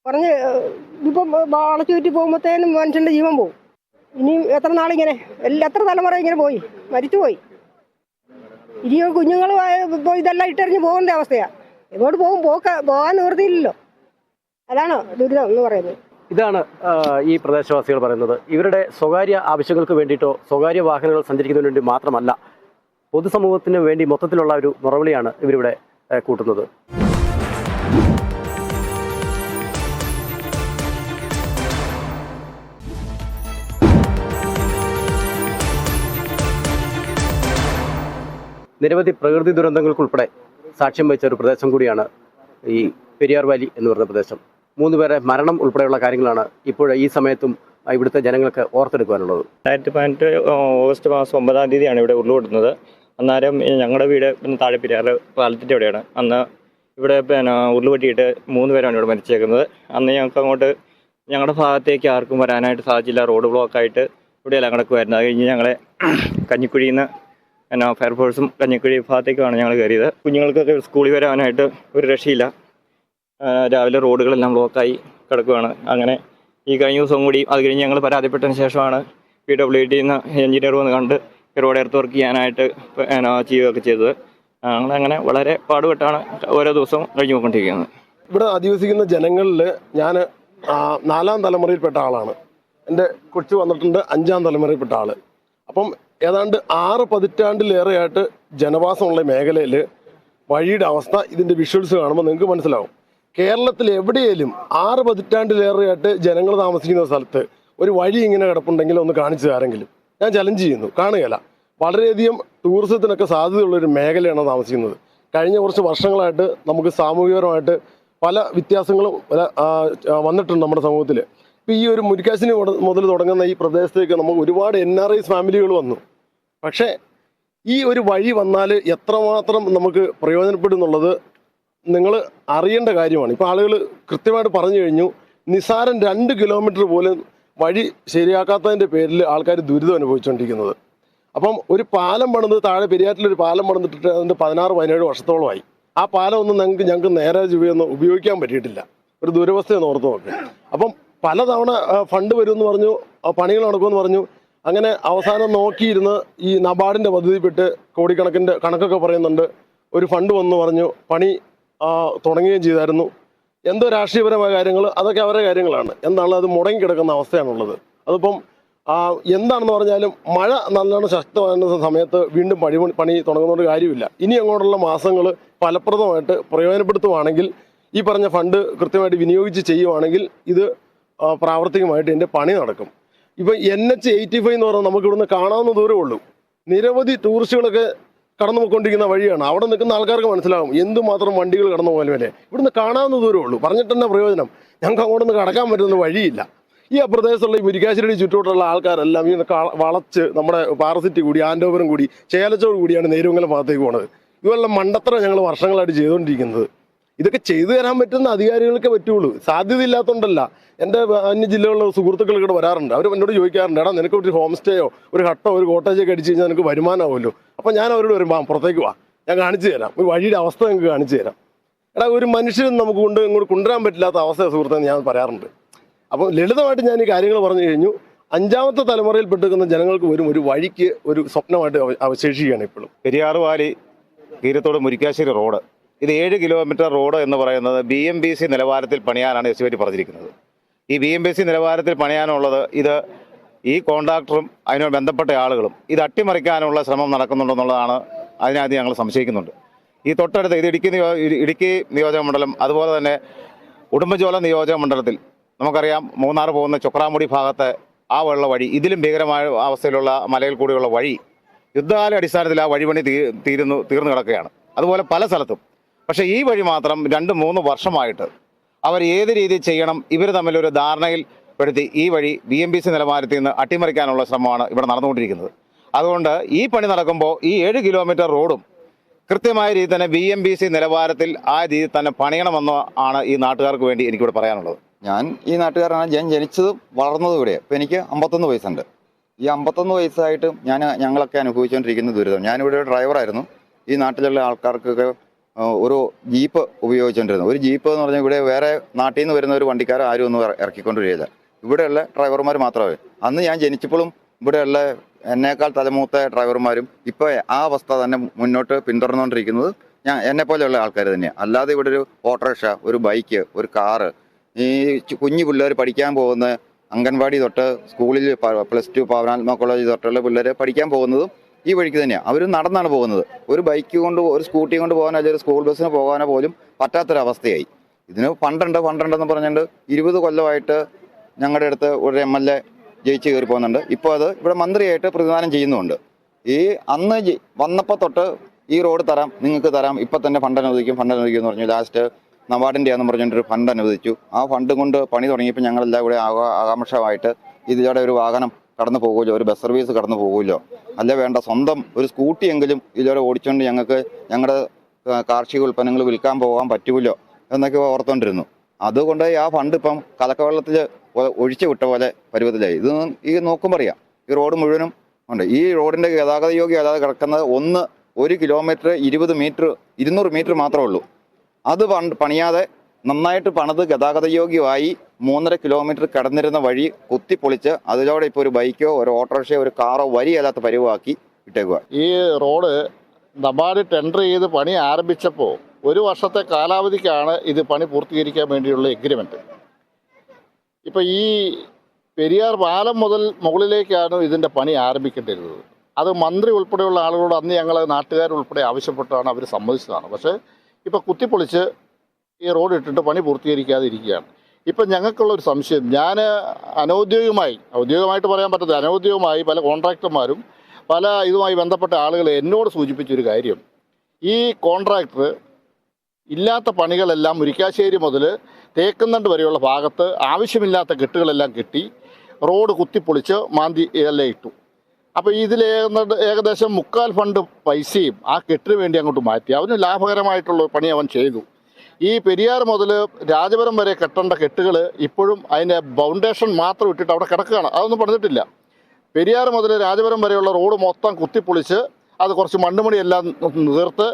പറഞ്ഞ് ഇപ്പം വളച്ചു ചുറ്റി പോകുമ്പോഴത്തേനും മനുഷ്യന്റെ ജീവൻ പോകും ഇനിയും എത്ര നാളിങ്ങനെ എല്ലാ എത്ര തലമുറ ഇങ്ങനെ പോയി? മരിച്ചുപോയി ഇനിയോ കുഞ്ഞുങ്ങൾ ഇപ്പോൾ ഇതെല്ലാം ഇട്ടെറിഞ്ഞ് പോകേണ്ട അവസ്ഥയാണ് എങ്ങോട്ട് പോകും? പോക്ക പോകാൻ നിവൃത്തിയില്ലല്ലോ. അതാണ് ദുരിതം എന്ന് പറയുന്നത്. ഇതാണ് ഈ പ്രദേശവാസികൾ പറയുന്നത്. ഇവരുടെ സ്വകാര്യ ആവശ്യങ്ങൾക്ക് വേണ്ടിയിട്ടോ സ്വകാര്യ വാഹനങ്ങൾ സഞ്ചരിക്കുന്നതിന് വേണ്ടി മാത്രമല്ല പൊതുസമൂഹത്തിന് വേണ്ടി മൊത്തത്തിലുള്ള ഒരു മുറവിളിയാണ് ഇവരിവിടെ കൂട്ടുന്നത്. നിരവധി പ്രകൃതി ദുരന്തങ്ങൾക്കുൾപ്പെടെ സാക്ഷ്യം വഹിച്ച ഒരു പ്രദേശം കൂടിയാണ് ഈ പെരിയാർ വാലി എന്ന് പറയുന്ന പ്രദേശം. മൂന്ന് പേരെ മരണം ഉൾപ്പെടെയുള്ള കാര്യങ്ങളാണ് ഇപ്പോൾ ഈ സമയത്തും ഇവിടുത്തെ ജനങ്ങൾക്ക് ഓർത്തെടുക്കുവാനുള്ളത്. രണ്ടായിരത്തി പതിനെട്ട് ഓഗസ്റ്റ് മാസം ഒമ്പതാം തീയതിയാണ് ഇവിടെ ഉരുളുകൊടുക്കുന്നത് അന്നേരം ഞങ്ങളുടെ വീട് താഴെ പെരിയാറ് പാലത്തിന്റെ അവിടെയാണ്. അന്ന് ഇവിടെ പിന്നെ ഉരുളുപൊട്ടിയിട്ട് മൂന്ന് പേരാണ് ഇവിടെ മരിച്ചേക്കുന്നത്. അന്ന് ഞങ്ങൾക്ക് അങ്ങോട്ട് ഞങ്ങളുടെ ഭാഗത്തേക്ക് ആർക്കും വരാനായിട്ട് സാധിച്ചില്ല. റോഡ് ബ്ലോക്കായിട്ട് ഇവിടെയെല്ലാം കിടക്കുമായിരുന്നു അത് കഴിഞ്ഞ് ഞങ്ങളെ കഞ്ഞിക്കുഴിയിൽ നിന്ന് പിന്നെ ഫയർഫോഴ്സും കഞ്ഞിക്കുഴി ഭാഗത്തേക്കുമാണ് ഞങ്ങൾ കയറിയത്. കുഞ്ഞുങ്ങൾക്കൊക്കെ സ്കൂളിൽ വരാനായിട്ട് ഒരു രക്ഷയില്ല. രാവിലെ റോഡുകളെല്ലാം ബ്ലോക്കായി കിടക്കുകയാണ് അങ്ങനെ ഈ കഴിഞ്ഞ ദിവസം കൂടി അത് കഴിഞ്ഞ് ഞങ്ങൾ പരാതിപ്പെട്ടതിന് ശേഷമാണ് പി ഡബ്ല്യു ടി എന്ന എഞ്ചിനീയർ വന്ന് കണ്ട് റോഡ് എർത്ത് വർക്ക് ചെയ്യാനായിട്ട് എന്നാ ചെയ്യുകയൊക്കെ ചെയ്തത്. ഞങ്ങളങ്ങനെ വളരെ പാടുപെട്ടാണ് ഓരോ ദിവസവും കഴിഞ്ഞു പോയിക്കൊണ്ടിരിക്കുന്നത്. ഇവിടെ അധിവസിക്കുന്ന ജനങ്ങളിൽ ഞാൻ നാലാം തലമുറയിൽപ്പെട്ട ആളാണ്. എന്റെ കൊച്ചു വന്നിട്ടുണ്ട് അഞ്ചാം തലമുറയിൽപ്പെട്ട ആൾ അപ്പം ഏതാണ്ട് ആറ് പതിറ്റാണ്ടിലേറെയായിട്ട് ജനവാസമുള്ള മേഖലയിൽ വഴിയുടെ അവസ്ഥ ഇതിന്റെ വിഷ്വൽസ് കാണുമ്പോൾ നിങ്ങൾക്ക് മനസ്സിലാവും. കേരളത്തിൽ എവിടെയെങ്കിലും ആറ് പതിറ്റാണ്ടിലേറെയായിട്ട് ജനങ്ങൾ താമസിക്കുന്ന സ്ഥലത്ത് ഒരു വഴി ഇങ്ങനെ കിടപ്പുണ്ടെങ്കിൽ ഒന്ന് കാണിച്ചു ആരെങ്കിലും ഞാൻ ചലഞ്ച് ചെയ്യുന്നു കാണുകയല്ല. വളരെയധികം ടൂറിസത്തിനൊക്കെ സാധ്യതയുള്ളൊരു മേഖലയാണ് താമസിക്കുന്നത്. കഴിഞ്ഞ കുറച്ച് വർഷങ്ങളായിട്ട് നമുക്ക് സാമൂഹികപരമായിട്ട് പല വ്യത്യാസങ്ങളും പല, വന്നിട്ടുണ്ട് നമ്മുടെ സമൂഹത്തിൽ ഇപ്പോൾ ഈ ഒരു മുരിക്കാശിനി മുത- മുതൽ തുടങ്ങുന്ന ഈ പ്രദേശത്തേക്ക് നമുക്ക് ഒരുപാട് എൻ ആർ ഐസ് ഫാമിലികൾ വന്നു. പക്ഷേ ഈ ഒരു വഴി വന്നാൽ എത്രമാത്രം നമുക്ക് പ്രയോജനപ്പെടും എന്നുള്ളത് നിങ്ങൾ അറിയേണ്ട കാര്യമാണ്. ഇപ്പോൾ ആളുകൾ കൃത്യമായിട്ട് പറഞ്ഞു കഴിഞ്ഞു നിസാരം രണ്ട് കിലോമീറ്റർ പോലും വഴി ശരിയാക്കാത്തതിന്റെ പേരിൽ ആൾക്കാർ ദുരിതം അനുഭവിച്ചുകൊണ്ടിരിക്കുന്നത് അപ്പം ഒരു പാലം പണിത് താഴെ പെരിയാറ്റിലൊരു പാലം പണിതിട്ട് അതിന്റെ പതിനാറ് പതിനേഴ് വർഷത്തോളമായി. ആ പാലം ഒന്നും ഞങ്ങൾക്ക് ഞങ്ങൾക്ക് നേരെ ജീവിയൊന്നും ഉപയോഗിക്കാൻ പറ്റിയിട്ടില്ല. ഒരു ദുരവസ്ഥയെന്ന് ഓർത്ത് നോക്ക്. അപ്പം പലതവണ ഫണ്ട് വരുമെന്ന് പറഞ്ഞു പണികൾ നടക്കുമെന്ന് പറഞ്ഞു അങ്ങനെ അവസാനം നോക്കിയിരുന്ന് ഈ നബാർഡിന്റെ പദ്ധതിപ്പെട്ട് കോടിക്കണക്കിന്റെ കണക്കൊക്കെ പറയുന്നുണ്ട്. ഒരു ഫണ്ട് വന്നു പറഞ്ഞു. പണി തുടങ്ങുകയും ചെയ്തായിരുന്നു. എന്തോ രാഷ്ട്രീയപരമായ കാര്യങ്ങൾ അതൊക്കെ അവരുടെ കാര്യങ്ങളാണ്. എന്താണ് അത് മുടങ്ങി കിടക്കുന്ന അവസ്ഥയാണുള്ളത്. അതിപ്പം എന്താണെന്ന് പറഞ്ഞാലും മഴ നല്ലോണം ശക്തമാകുന്ന സമയത്ത് വീണ്ടും പണി പണി തുടങ്ങുന്നതുകൊണ്ട് കാര്യമില്ല. ഇനി അങ്ങോട്ടുള്ള മാസങ്ങൾ ഫലപ്രദമായിട്ട് പ്രയോജനപ്പെടുത്തുവാണെങ്കിൽ ഈ പറഞ്ഞ ഫണ്ട് കൃത്യമായിട്ട് വിനിയോഗിച്ച് ചെയ്യുവാണെങ്കിൽ ഇത് പ്രാവർത്തികമായിട്ട് ഇതിന്റെ പണി നടക്കും. ഇപ്പം എൻ എച്ച് എയ്റ്റി ഫൈവ് എന്ന് പറഞ്ഞാൽ നമുക്ക് ഇവിടുന്ന് കാണാവുന്ന ദൂരമേ ഉള്ളൂ. നിരവധി ടൂറിസ്റ്റുകളൊക്കെ കടന്നു പോയിക്കൊണ്ടിരിക്കുന്ന വഴിയാണ്. അവിടെ നിൽക്കുന്ന ആൾക്കാർക്ക് മനസ്സിലാവും എന്തുമാത്രം വണ്ടികൾ കടന്നു പോകാൻ വരെ ഇവിടുന്ന് കാണാവുന്ന ദൂരമേ ഉള്ളൂ. പറഞ്ഞിട്ട് തന്നെ പ്രയോജനം. ഞങ്ങൾക്ക് അങ്ങോട്ടൊന്ന് കടക്കാൻ പറ്റുന്ന വഴിയില്ല. ഈ പ്രദേശത്തുള്ള ഈ മുരിക്കാശ്ശേരി ചുറ്റോട്ടുള്ള ആൾക്കാരെല്ലാം ഈ വളച്ച് നമ്മുടെ പാറസിറ്റി കൂടി ആൻഡോപുരം കൂടി ചേലച്ചോട് കൂടിയാണ് നേരുമംഗലം ഭാഗത്തേക്ക് പോണത്. ഇതുപോലുള്ള മണ്ടത്തരം ഞങ്ങൾ വർഷങ്ങളായിട്ട് ചെയ്തുകൊണ്ടിരിക്കുന്നത്. ഇതൊക്കെ ചെയ്തു തരാൻ പറ്റുന്ന അധികാരികൾക്കേ പറ്റുള്ളൂ. സാധ്യത ഇല്ലാത്തതുകൊണ്ടല്ല എന്റെ അന്യ ജില്ലകളിലെ സുഹൃത്തുക്കൾ ഇവിടെ വരാറുണ്ട്. അവർ എന്നോട് ചോദിക്കാറുണ്ട് എടാ നിനക്ക് ഒരു ഹോം സ്റ്റേയോ ഒരു ഹട്ടോ ഒരു കോട്ടേജോ ഒക്കെ അടിച്ചു കഴിഞ്ഞാൽ നിനക്ക് വരുമാനമാവുമല്ലോ അപ്പം ഞാൻ അവരോട് വരും വാ പുറത്തേക്ക് വാ. ഞാൻ കാണിച്ചു തരാം. ഒരു വഴിയുടെ അവസ്ഥ നിങ്ങൾക്ക് കാണിച്ചു തരാം. എടാ ഒരു മനുഷ്യനും നമുക്ക് കൊണ്ട് ഇങ്ങോട്ട് കൊണ്ടുവരാൻ പറ്റില്ലാത്ത അവസ്ഥ സുഹൃത്തെന്ന് ഞാൻ പറയാറുണ്ട്. അപ്പോൾ ലളിതമായിട്ട് ഞാൻ ഈ കാര്യങ്ങൾ പറഞ്ഞു കഴിഞ്ഞു. അഞ്ചാമത്തെ തലമുറയിൽ പെട്ടിരിക്കുന്ന ജനങ്ങൾക്ക് വരും ഒരു വഴിക്ക് ഒരു സ്വപ്നമായിട്ട് അവ- അവശേഷിക്കുകയാണ് ഇപ്പോഴും. Periyar valley Keerathode Murickassery road. ഇത് ഏഴ് കിലോമീറ്റർ റോഡ് എന്ന് പറയുന്നത് ബി എം ബി സി നിലവാരത്തിൽ പണിയാനാണ് എസ് എസ്റ്റിമേറ്റ് പറഞ്ഞിരിക്കുന്നത്. ഈ ബി എം ബി സി നിലവാരത്തിൽ പണിയാനുള്ളത് ഇത് ഈ കോൺട്രാക്ടറും അതിനോട് ബന്ധപ്പെട്ട ആളുകളും ഇത് അട്ടിമറിക്കാനുള്ള ശ്രമം നടക്കുന്നുണ്ടെന്നുള്ളതാണ് അതിനകത്ത് ഞങ്ങൾ സംശയിക്കുന്നുണ്ട്. ഈ തൊട്ടടുത്ത് ഇത് ഇടുക്കി ഇടുക്കി നിയോജക മണ്ഡലം അതുപോലെ തന്നെ ഉടുമ്പൻചോല നിയോജക മണ്ഡലത്തിൽ നമുക്കറിയാം മൂന്നാർ പോകുന്ന ചൊക്രാമുടി ഭാഗത്തെ ആ വെള്ള വഴി ഇതിലും ഭീകരമായ അവസ്ഥയിലുള്ള മലയിൽ കൂടിയുള്ള വഴി യുദ്ധകാല അടിസ്ഥാനത്തിൽ ആ വഴിപണി തീ തീരുന്നു തീർന്നു കിടക്കുകയാണ്. അതുപോലെ പല സ്ഥലത്തും പക്ഷേ ഈ വഴി മാത്രം രണ്ട് മൂന്ന് വർഷമായിട്ട് അവർ ഏത് രീതിയിൽ ചെയ്യണം ഇവർ തമ്മിലൊരു ധാരണയിൽ പെടുത്തി ഈ വഴി ബി എം ബി സി നിലവാരത്തിൽ നിന്ന് അട്ടിമറിക്കാനുള്ള ശ്രമമാണ് ഇവിടെ നടന്നുകൊണ്ടിരിക്കുന്നത്. അതുകൊണ്ട് ഈ പണി നടക്കുമ്പോൾ ഈ ഏഴ് കിലോമീറ്റർ റോഡും കൃത്യമായ രീതിയിൽ തന്നെ ബി എം ബി സി നിലവാരത്തിൽ ആ രീതിയിൽ തന്നെ പണിയണമെന്ന് ആണ് ഈ നാട്ടുകാർക്ക് വേണ്ടി എനിക്കിവിടെ പറയാനുള്ളത്. ഞാൻ ഈ നാട്ടുകാരനാണ്. ഞാൻ ജനിച്ചതും വളർന്നതും ഇവിടെ. ഇപ്പം എനിക്ക് അമ്പത്തൊന്ന് വയസ്സുണ്ട്. ഈ അമ്പത്തൊന്ന് വയസ്സായിട്ടും ഞാൻ ഞങ്ങളൊക്കെ അനുഭവിച്ചുകൊണ്ടിരിക്കുന്ന ദുരിതം. ഞാനിവിടെ ഡ്രൈവറായിരുന്നു ഈ നാട്ടിലുള്ള ആൾക്കാർക്കൊക്കെ ഒരു ജീപ്പ് ഉപയോഗിച്ചുകൊണ്ടിരുന്നത് ഒരു ജീപ്പ് എന്ന് പറഞ്ഞാൽ ഇവിടെ വേറെ നാട്ടിൽ നിന്ന് വരുന്ന ഒരു വണ്ടിക്കാരോ ആരും ഒന്നും ഇറ- ഇറക്കിക്കൊണ്ടിരിക്കില്ല ഇവിടെയുള്ള ഡ്രൈവർമാർ മാത്രമേ. അന്ന് ഞാൻ ജനിച്ചപ്പോഴും ഇവിടെയുള്ള എന്നേക്കാൾ തലമൂത്ത ഡ്രൈവർമാരും ഇപ്പോൾ ആ അവസ്ഥ തന്നെ മുന്നോട്ട് പിന്തുടർന്നുകൊണ്ടിരിക്കുന്നത് ഞാൻ എന്നെ പോലെയുള്ള ആൾക്കാർ തന്നെയാണ് അല്ലാതെ ഇവിടെ ഒരു ഓട്ടോറിക്ഷ ഒരു ബൈക്ക് ഒരു കാറ് ഈ കുഞ്ഞു പിള്ളേർ പഠിക്കാൻ പോകുന്ന അംഗൻവാടി തൊട്ട് സ്കൂളിൽ പ്ലസ് ടു പവനാത്മ കോളേജ് തൊട്ടുള്ള പിള്ളേർ പഠിക്കാൻ പോകുന്നതും ഈ വഴിക്ക് തന്നെയാണ് അവർ നടന്നാണ് പോകുന്നത്. ഒരു ബൈക്ക് കൊണ്ട് ഒരു സ്കൂട്ടി കൊണ്ട് പോകാനോ അല്ലെങ്കിൽ ഒരു സ്കൂൾ ബസ്സിന് പോകാനോ പോലും പറ്റാത്തൊരവസ്ഥയായി. ഇതിന് ഫണ്ടുണ്ട് ഫണ്ടുണ്ടെന്ന് പറഞ്ഞുകൊണ്ട് ഇരുപത് കൊല്ലമായിട്ട് ഞങ്ങളുടെ അടുത്ത് ഒരു എം എൽ എ ജയിച്ച് കയറി പോകുന്നുണ്ട്. ഇപ്പോൾ അത് ഇവിടെ മന്ത്രിയായിട്ട് പ്രതിദാനം ചെയ്യുന്നുണ്ട് ഈ അന്ന് വന്നപ്പോൾ തൊട്ട് ഈ റോഡ് തരാം നിങ്ങൾക്ക് തരാം ഇപ്പം തന്നെ ഫണ്ട് അനുവദിക്കും ഫണ്ട് അനുവദിക്കും എന്ന് പറഞ്ഞു. ലാസ്റ്റ് നവാഡിന്റെ ആണെന്ന് പറഞ്ഞിട്ടൊരു ഫണ്ട് അനുവദിച്ചു. ആ ഫണ്ട് കൊണ്ട് പണി തുടങ്ങിയപ്പോൾ ഞങ്ങളെല്ലാം കൂടെ ആകാ- ആകാംക്ഷമായിട്ട് ഇതിലൂടെ ഒരു വാഹനം കടന്നു പോകുമല്ലോ ഒരു ബസ് സർവീസ് കടന്നു പോകുമല്ലോ. അല്ല വേണ്ട സ്വന്തം ഒരു സ്കൂട്ടിയെങ്കിലും ഇതിലൂടെ ഓടിച്ചുകൊണ്ട് ഞങ്ങൾക്ക് ഞങ്ങളുടെ കാർഷിക ഉൽപ്പന്നങ്ങൾ വിൽക്കാൻ പോകാൻ പറ്റുമല്ലോ എന്നൊക്കെ ഓർത്തുകൊണ്ടിരുന്നു അതുകൊണ്ട് ആ ഫണ്ട് ഇപ്പം കലക്കവെള്ളത്തിൽ ഒഴിച്ചു വിട്ട പോലെ പരുവത്തിലായി. ഇത് ഈ നോക്കുമ്പോൾ അറിയാം ഈ റോഡ് മുഴുവനും ഉണ്ട്. ഈ റോഡിന്റെ ഗതാഗത യോഗ്യം അല്ലാതെ കിടക്കുന്നത് ഒന്ന് ഒരു കിലോമീറ്റർ ഇരുപത് മീറ്റർ ഇരുന്നൂറ് മീറ്റർ മാത്രമേ ഉള്ളൂ. അത് പണിയാതെ നന്നായിട്ട് പണിത് ഗതാഗതയോഗ്യമായി മൂന്നര കിലോമീറ്റർ കടന്നിരുന്ന വഴി കുത്തിപ്പൊളിച്ച് അതിലൂടെ ഇപ്പോൾ ഒരു ബൈക്കോ ഒരു ഓട്ടോറിക്ഷയോ ഒരു കാറോ വരിയല്ലാത്ത പരിവാക്കി ഇട്ടേക്കുക ഈ റോഡ് നബാർഡ് ടെൻഡർ ചെയ്ത് പണി ആരംഭിച്ചപ്പോൾ ഒരു വർഷത്തെ കാലാവധിക്കാണ് ഇത് പണി പൂർത്തീകരിക്കാൻ വേണ്ടിയുള്ള എഗ്രിമെന്റ് ഇപ്പോൾ ഈ പെരിയാർ പാലം മുതൽ മുകളിലേക്കാണ് ഇതിന്റെ പണി ആരംഭിക്കേണ്ടിരുന്നത് അത് മന്ത്രി ഉൾപ്പെടെയുള്ള ആളുകളോട് അന്ന് ഞങ്ങൾ നാട്ടുകാരുൾപ്പെടെ ആവശ്യപ്പെട്ടാണ് അവർ സമ്മതിച്ചതാണ്. പക്ഷേ ഇപ്പോൾ കുത്തിപ്പൊളിച്ച് ഈ റോഡ് ഇട്ടിട്ട് പണി പൂർത്തീകരിക്കാതെ ഇരിക്കുകയാണ് ഇപ്പം ഞങ്ങൾക്കുള്ള ഒരു സംശയം ഞാൻ അനൗദ്യോഗികമായി ഔദ്യോഗികമായിട്ട് പറയാൻ പറ്റത്തില്ല അനൗദ്യോഗികമായി പല കോൺട്രാക്ടർമാരും പല ഇതുമായി ബന്ധപ്പെട്ട ആളുകൾ എന്നോട് സൂചിപ്പിച്ചൊരു കാര്യം. ഈ കോൺട്രാക്ടർ ഇല്ലാത്ത പണികളെല്ലാം മുരിക്കാശ്ശേരി മുതൽ തേക്കുന്നണ്ട് വരെയുള്ള ഭാഗത്ത് ആവശ്യമില്ലാത്ത കെട്ടുകളെല്ലാം കെട്ടി റോഡ് കുത്തിപ്പൊളിച്ച് മാന്തി എല്ലാം ഇട്ടു. അപ്പോൾ ഇതിൽ ഏകദേശം മുക്കാൽ ഫണ്ട് പൈസയും ആ കെട്ടിന് വേണ്ടി അങ്ങോട്ട് മാറ്റി. അവന് ലാഭകരമായിട്ടുള്ള പണി അവൻ ചെയ്തു. ഈ പെരിയാർ മുതൽ രാജപുരം വരെ കെട്ടേണ്ട കെട്ടുകൾ ഇപ്പോഴും അതിന്റെ ബൗണ്ടേഷൻ മാത്രം ഇട്ടിട്ട് അവിടെ കിടക്കുകയാണ്. അതൊന്നും പണിതിട്ടില്ല പെരിയാർ മുതൽ രാജപുരം വരെയുള്ള റോഡ് മൊത്തം കുത്തിപ്പൊളിച്ച് അത് കുറച്ച് മണ്ണുമണിയെല്ലാം നീർത്ത്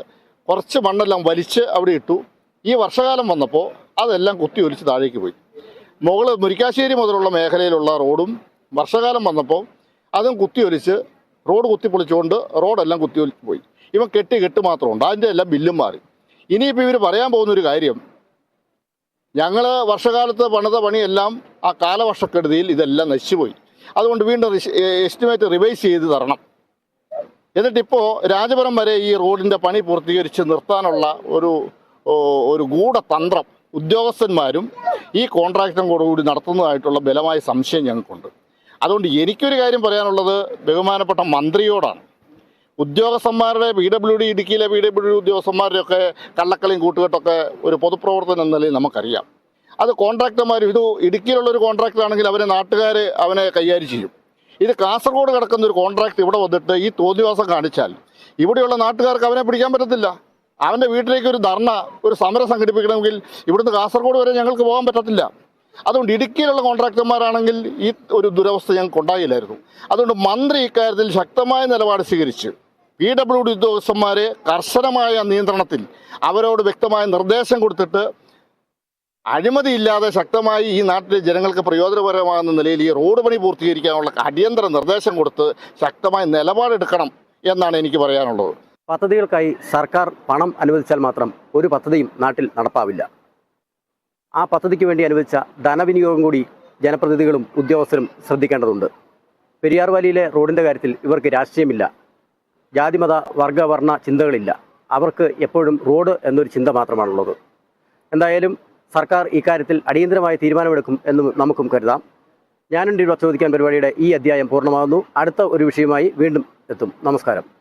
കുറച്ച് മണ്ണെല്ലാം വലിച്ച് അവിടെ ഇട്ടു. ഈ വർഷകാലം വന്നപ്പോൾ അതെല്ലാം കുത്തി ഒലിച്ച് താഴേക്ക് പോയി. മുകൾ മുരിക്കാശ്ശേരി മുതലുള്ള മേഖലയിലുള്ള റോഡും വർഷകാലം വന്നപ്പോൾ അതും കുത്തി ഒലിച്ച് റോഡ് കുത്തിപ്പൊളിച്ചുകൊണ്ട് റോഡെല്ലാം കുത്തി ഒലിച്ച് പോയി. ഇവ കെട്ടി കെട്ട് മാത്രമുണ്ട്. അതിന്റെ എല്ലാം ബില്ലും മാറി. ഇനിയിപ്പോൾ ഇവർ പറയാൻ പോകുന്ന ഒരു കാര്യം. ഞങ്ങൾ വർഷകാലത്ത് പണിത പണിയെല്ലാം ആ കാലവർഷക്കെടുതിയിൽ ഇതെല്ലാം നശിച്ചുപോയി. അതുകൊണ്ട് വീണ്ടും എസ്റ്റിമേറ്റ് റിവൈസ് ചെയ്ത് തരണം. എന്നിട്ടിപ്പോൾ രാജപുരം വരെ ഈ റോഡിന്റെ പണി പൂർത്തീകരിച്ച് നിർത്താനുള്ള ഒരു ഒരു ഗൂഢതന്ത്രം ഉദ്യോഗസ്ഥന്മാരും ഈ കോൺട്രാക്റ്റും കൂടി നടത്തുന്നതായിട്ടുള്ള ബലമായ സംശയം ഞങ്ങൾക്കുണ്ട്. അതുകൊണ്ട് എനിക്കൊരു കാര്യം പറയാനുള്ളത് ബഹുമാനപ്പെട്ട മന്ത്രിയോടാണ്. ഉദ്യോഗസ്ഥന്മാരുടെ പി ഡബ്ല്യു ഡി ഇടുക്കിയിലെ പി ഡബ്ല്യു ഡി ഉദ്യോഗസ്ഥന്മാരുടെയൊക്കെ കള്ളക്കളിയും കൂട്ടുകെട്ടൊക്കെ ഒരു പൊതുപ്രവർത്തനം എന്ന നിലയിൽ നമുക്കറിയാം. അത് കോൺട്രാക്ടർമാർ ഇത് ഇടുക്കിയിലുള്ള ഒരു കോൺട്രാക്ടർ ആണെങ്കിൽ അവരെ നാട്ടുകാർ അവനെ കൈകാര്യം ചെയ്യും. ഇത് കാസർഗോഡ് കിടക്കുന്ന ഒരു കോൺട്രാക്ട് ഇവിടെ വന്നിട്ട് ഈ തോന്നിവാസം കാണിച്ചാൽ ഇവിടെയുള്ള നാട്ടുകാർക്ക് അവനെ പിടിക്കാൻ പറ്റത്തില്ല. അവന്റെ വീട്ടിലേക്ക് ഒരു ധർണ ഒരു സമരം സംഘടിപ്പിക്കണമെങ്കിൽ ഇവിടുന്ന് കാസർഗോഡ് വരെ ഞങ്ങൾക്ക് പോകാൻ പറ്റത്തില്ല. അതുകൊണ്ട് ഇടുക്കിയിലുള്ള കോൺട്രാക്ടർമാരാണെങ്കിൽ ഈ ഒരു ദുരവസ്ഥ ഞങ്ങൾക്ക് ഉണ്ടായില്ലായിരുന്നു അതുകൊണ്ട് മന്ത്രി ഇക്കാര്യത്തിൽ ശക്തമായ നിലപാട് സ്വീകരിച്ച് പി ഡബ്ല്യു ഡി ഉദ്യോഗസ്ഥന്മാരെ കർശനമായ നിയന്ത്രണത്തിൽ അവരോട് വ്യക്തമായ നിർദ്ദേശം കൊടുത്തിട്ട് അഴിമതിയില്ലാതെ ശക്തമായി ഈ നാട്ടിലെ ജനങ്ങൾക്ക് പ്രയോജനപരമാകുന്ന നിലയിൽ ഈ റോഡ് പണി പൂർത്തീകരിക്കാനുള്ള അടിയന്തര നിർദ്ദേശം കൊടുത്ത് ശക്തമായ നിലപാടെടുക്കണം എന്നാണ് എനിക്ക് പറയാനുള്ളത്. പദ്ധതികൾക്കായി സർക്കാർ പണം അനുവദിച്ചാൽ മാത്രം ഒരു പദ്ധതിയും നാട്ടിൽ നടപ്പാവില്ല. ആ പദ്ധതിക്ക് വേണ്ടി അനുവദിച്ച ധനവിനിയോഗം കൂടി ജനപ്രതിനിധികളും ഉദ്യോഗസ്ഥരും ശ്രദ്ധിക്കേണ്ടതുണ്ട്. പെരിയാർ വാലിയിലെ റോഡിന്റെ കാര്യത്തിൽ ഇവർക്ക് രാഷ്ട്രീയമില്ല. ജാതിമത വർഗവർണ ചിന്തകളില്ല. അവർക്ക് എപ്പോഴും റോഡ് എന്നൊരു ചിന്ത മാത്രമാണുള്ളത്. എന്തായാലും സർക്കാർ ഇക്കാര്യത്തിൽ അടിയന്തരമായ തീരുമാനമെടുക്കും എന്ന് നമുക്കും കരുതാം. ഞാനുണ്ട് ചോദിക്കാൻ പരിപാടിയുടെ ഈ അധ്യായം പൂർണമാകുന്നു. അടുത്ത ഒരു വിഷയമായി വീണ്ടും എത്തും. നമസ്കാരം.